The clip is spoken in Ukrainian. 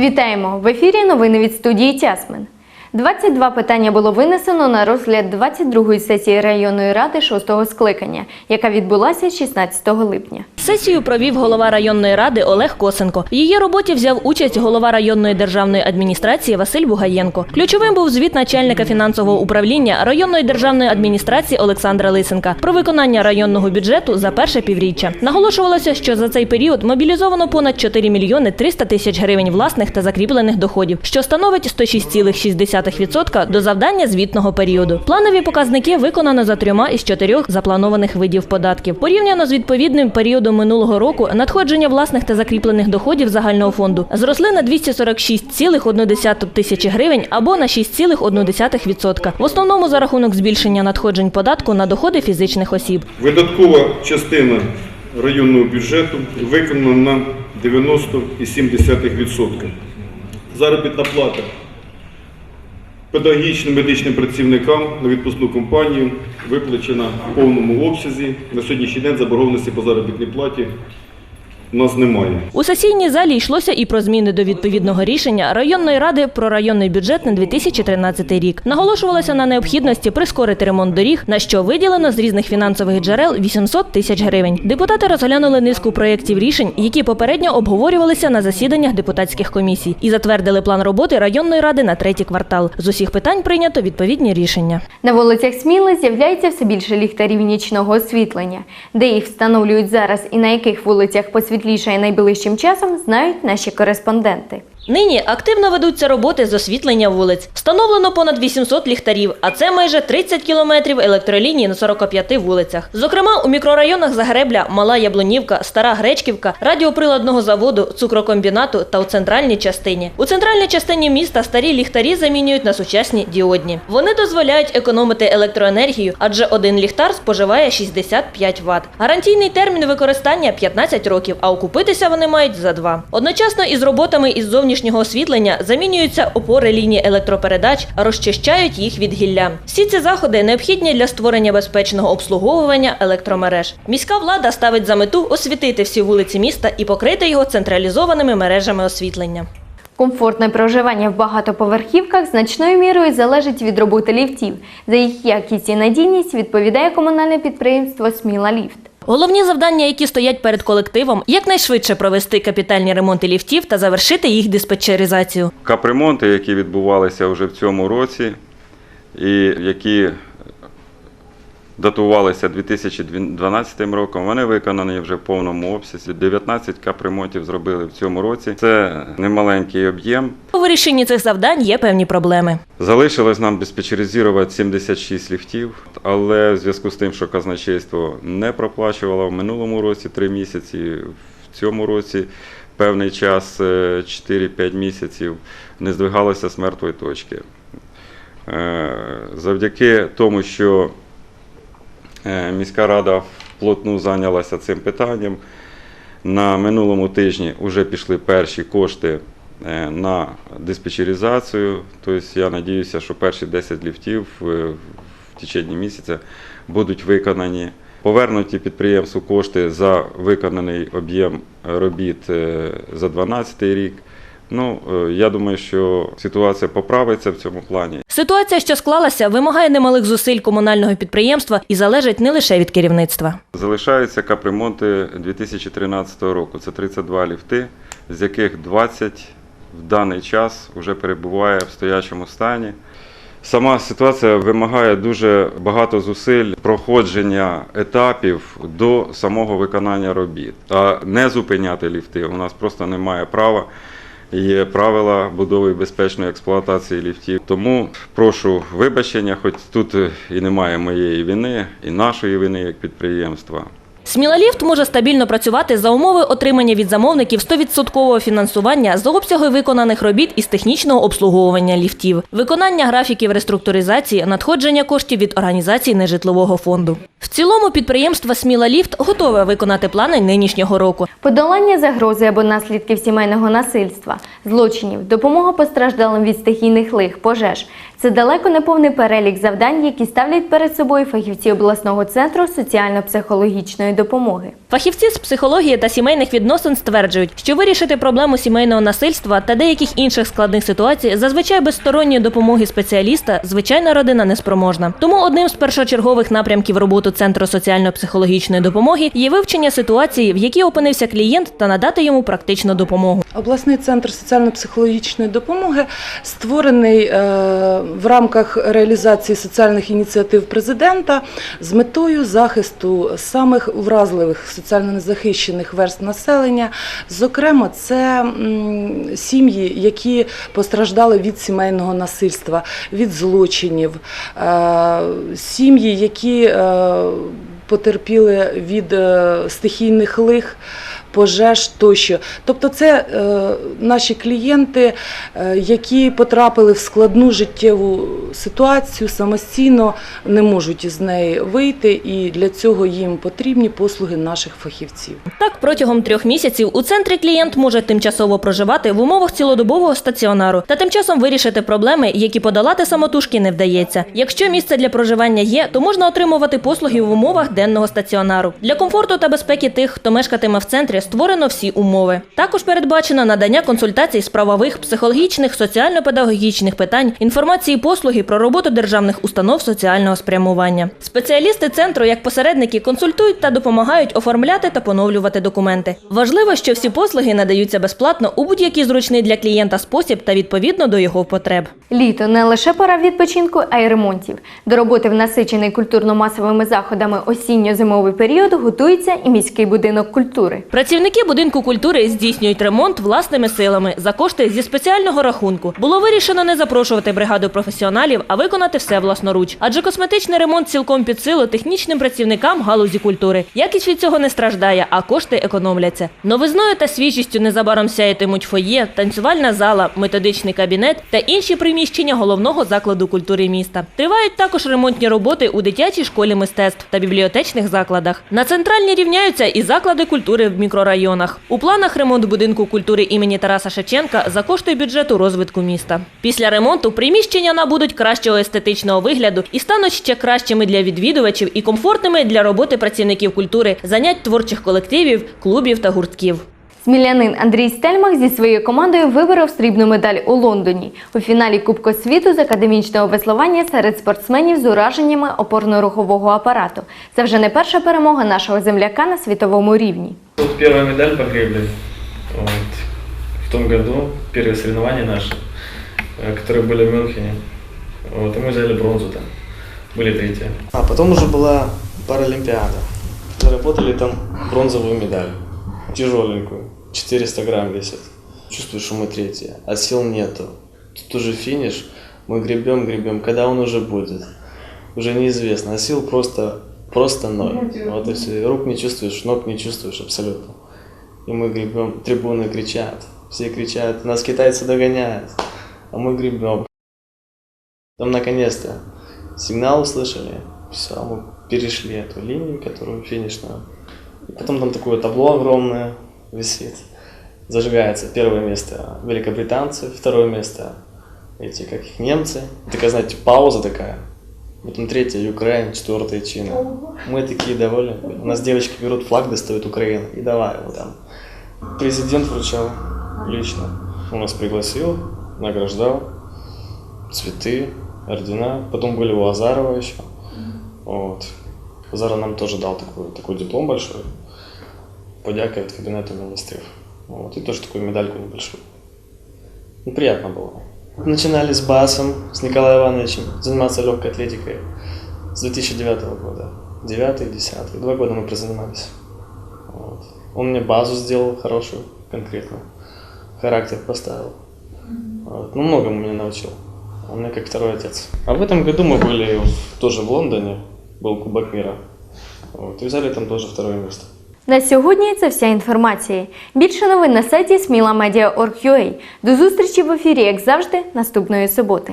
Вітаємо! В ефірі новини від студії Тясмен. 22 питання було винесено на розгляд 22-ї сесії районної ради 6-го скликання, яка відбулася 16 липня. Сесію провів голова районної ради Олег Косенко. В її роботі взяв участь голова районної державної адміністрації Василь Бугаєнко. Ключовим був звіт начальника фінансового управління районної державної адміністрації Олександра Лисенка про виконання районного бюджету за перше півріччя. Наголошувалося, що за цей період мобілізовано понад 4 мільйони 300 тисяч гривень власних та закріплених доходів, що становить 106,6% до завдання звітного періоду. Планові показники виконано за трьома із чотирьох запланованих видів податків. Порівняно з відповідним періодом минулого року надходження власних та закріплених доходів загального фонду зросли на 246,1 тисячі гривень або на 6,1%. В основному за рахунок збільшення надходжень податку на доходи фізичних осіб. Видаткова частина районного бюджету виконана на 90,7%. Заробітна плата педагогічним медичним працівникам на відпускну компанію виплачена в повному обсязі. На сьогоднішній день заборгованості по заробітній платі нас немає. У сесійній залі йшлося і про зміни до відповідного рішення районної ради про районний бюджет на 2013 рік. Наголошувалося на необхідності прискорити ремонт доріг, на що виділено з різних фінансових джерел 800 тисяч гривень. Депутати розглянули низку проєктів рішень, які попередньо обговорювалися на засіданнях депутатських комісій, і затвердили план роботи районної ради на третій квартал. З усіх питань прийнято відповідні рішення. На вулицях Сміли з'являється все більше ліхтарів нічного освітлення. Де їх встановлюють зараз і на яких вулицях посвітлішає найближчим часом, знають наші кореспонденти. Нині активно ведуться роботи з освітлення вулиць. Встановлено понад 800 ліхтарів, а це майже 30 кілометрів електролінії на 45 вулицях. Зокрема, у мікрорайонах Загребля, Мала Яблунівка, Стара Гречківка, радіоприладного заводу, цукрокомбінату та у центральній частині. У центральній частині міста старі ліхтарі замінюють на сучасні діодні. Вони дозволяють економити електроенергію, адже один ліхтар споживає 65 Вт. Гарантійний термін використання 15 років, а окупитися вони мають за два. Одночасно із роботами із зовнішнього освітлення замінюються опори лінії електропередач, розчищають їх від гілля. Всі ці заходи необхідні для створення безпечного обслуговування електромереж. Міська влада ставить за мету освітити всі вулиці міста і покрити його централізованими мережами освітлення. Комфортне проживання в багатоповерхівках значною мірою залежить від роботи ліфтів. За їх якість і надійність відповідає комунальне підприємство Сміла Ліфт. Головні завдання, які стоять перед колективом, якнайшвидше провести капітальні ремонти ліфтів та завершити їх диспетчеризацію. Капремонти, які відбувалися вже в цьому році, і які датувалися 2012 роком, вони виконані вже в повному обсязі. 19 капремонтів зробили в цьому році. Це немаленький об'єм. У вирішенні цих завдань є певні проблеми. Залишилось нам диспетчеризувати 76 ліфтів, але в зв'язку з тим, що казначейство не проплачувало в минулому році 3 місяці, в цьому році певний час е, 4-5 місяців не здвигалося з мертвої точки. Е, Завдяки тому, що е, міська рада вплотну зайнялася цим питанням, на минулому тижні вже пішли перші кошти е, на диспетчеризацію. Тобто я надіюся, що перші 10 ліфтів е, в течение місяця будуть виконані. Повернуті підприємству кошти за виконаний об'єм робіт е, за 2012 рік. Ну, е, я думаю, що ситуація поправиться в цьому плані. Ситуація, що склалася, вимагає немалих зусиль комунального підприємства і залежить не лише від керівництва. Залишаються капремонти 2013 року. Це 32 ліфти, з яких 20 в даний час вже перебуває в стоячому стані. Сама ситуація вимагає дуже багато зусиль проходження етапів до самого виконання робіт. А не зупиняти ліфти у нас просто немає права. Є правила будови безпечної експлуатації ліфтів. Тому прошу вибачення, хоч тут і немає моєї вини, і нашої вини як підприємства. Смілаліфт може стабільно працювати за умови отримання від замовників 100% фінансування за обсяги виконаних робіт із технічного обслуговування ліфтів, виконання графіків реструктуризації, надходження коштів від організацій нежитлового фонду. В цілому підприємство Смілаліфт готове виконати плани нинішнього року. Подолання загрози або наслідків сімейного насильства, злочинів, допомога постраждалим від стихійних лих, пожеж. Це далеко не повний перелік завдань, які ставлять перед собою фахівці обласного центру соціально-психологічної допомоги. Фахівці з психології та сімейних відносин стверджують, що вирішити проблему сімейного насильства та деяких інших складних ситуацій зазвичай без сторонньої допомоги спеціаліста звичайна родина не спроможна. Тому одним з першочергових напрямків роботи центру соціально-психологічної допомоги є вивчення ситуації, в якій опинився клієнт, та надати йому практичну допомогу. Обласний центр соціально-психологічної допомоги створений е, в рамках реалізації соціальних ініціатив президента з метою захисту самих вразливих соціально незахищених верст населення. Зокрема, це сім'ї, які постраждали від сімейного насильства, від злочинів, е, сім'ї, які е, потерпіли від е, стихійних лих пожеж тощо. Тобто, це е, наші клієнти, е, які потрапили в складну життєву ситуацію, самостійно не можуть із неї вийти, і для цього їм потрібні послуги наших фахівців. Так, протягом трьох місяців у центрі клієнт може тимчасово проживати в умовах цілодобового стаціонару та тим часом вирішити проблеми, які подолати самотужки не вдається. Якщо місце для проживання є, то можна отримувати послуги в умовах денного стаціонару. Для комфорту та безпеки тих, хто мешкатиме в центрі, створено всі умови. Також передбачено надання консультацій з правових, психологічних, соціально-педагогічних питань, інформації, послуги про роботу державних установ соціального спрямування. Спеціалісти центру, як посередники, консультують та допомагають оформляти та поновлювати документи. Важливо, що всі послуги надаються безплатно у будь-який зручний для клієнта спосіб та відповідно до його потреб. Літо не лише пора відпочинку, а й ремонтів. До роботи в насичений культурно-масовими заходами осінньо-зимовий період готується і міський будинок культури. Працівники будинку культури здійснюють ремонт власними силами за кошти зі спеціального рахунку. Було вирішено не запрошувати бригаду професіоналів, а виконати все власноруч. Адже косметичний ремонт цілком під силу технічним працівникам галузі культури. Якість від цього не страждає, а кошти економляться. Новизною та свіжістю незабаром сяятимуть фоє, танцювальна зала, методичний кабінет та інші приміщення головного закладу культури міста. Тривають також ремонтні роботи у дитячій школі мистецтв та бібліотечних закладах. На центральні рівняються і заклади культури в мікрорайонах. У планах ремонт будинку культури імені Тараса Шевченка за кошти бюджету розвитку міста. Після ремонту приміщення набудуть кращого естетичного вигляду і стануть ще кращими для відвідувачів і комфортними для роботи працівників культури, занять творчих колективів, клубів та гуртків. Смілянин Андрій Стельмах зі своєю командою виборов срібну медаль у Лондоні у фіналі Кубку світу з академічного веслування серед спортсменів з ураженнями опорно-рухового апарату. Це вже не перша перемога нашого земляка на світовому рівні. Вот первая медаль по гребле. Вот. В том году первые соревнования наши, э, которые были в Мюнхене. Вот, и мы взяли бронзу там. Были третьи. А потом уже была Паралимпиада. Заработали там бронзовую медаль. Тяжеленькую. 400 грамм весит. Чувствую, что мы третьи, а сил нету. Тут уже финиш. Мы гребем, гребем. Когда он уже будет? Уже неизвестно. А сил просто, просто ноль. Вот и все. Рук не чувствуешь, ног не чувствуешь абсолютно. И мы гребем. Трибуны кричат. Все кричат. Нас китайцы догоняют. А мы гребем. Там наконец-то сигнал услышали, все, мы перешли эту линию, которую финишную. Потом там такое табло огромное висит. Зажигается первое место великобританцы, второе место эти, как их, немцы. Такая, знаете, пауза такая. Потом третье Украина, четвертое Чина. Мы такие довольны. У нас девочки берут флаг, достают Украину и давай его там. Президент вручал лично. Он нас пригласил, награждал цветы, ордена. Потом были у Азарова еще. Вот. Азаров нам тоже дал такой, такой диплом большой. Подяка от кабинета министров. Вот. И тоже такую медальку небольшую. Ну, приятно было. Начинали с басом, с Николаем Ивановичем, заниматься легкой атлетикой с 2009 года. 9 10 Два года мы прозанимались. Вот. Он мне базу сделал хорошую, конкретно. Характер поставил. Вот. Ну, многому меня научил. Он мне как второй отец. А в этом году мы были тоже в Лондоне, был Кубок мира. Вот, и взяли там тоже второе место. На сьогодні це вся інформація. Більше новин на сайті smilamedia.org.ua. До зустрічі в ефірі, як завжди, наступної суботи.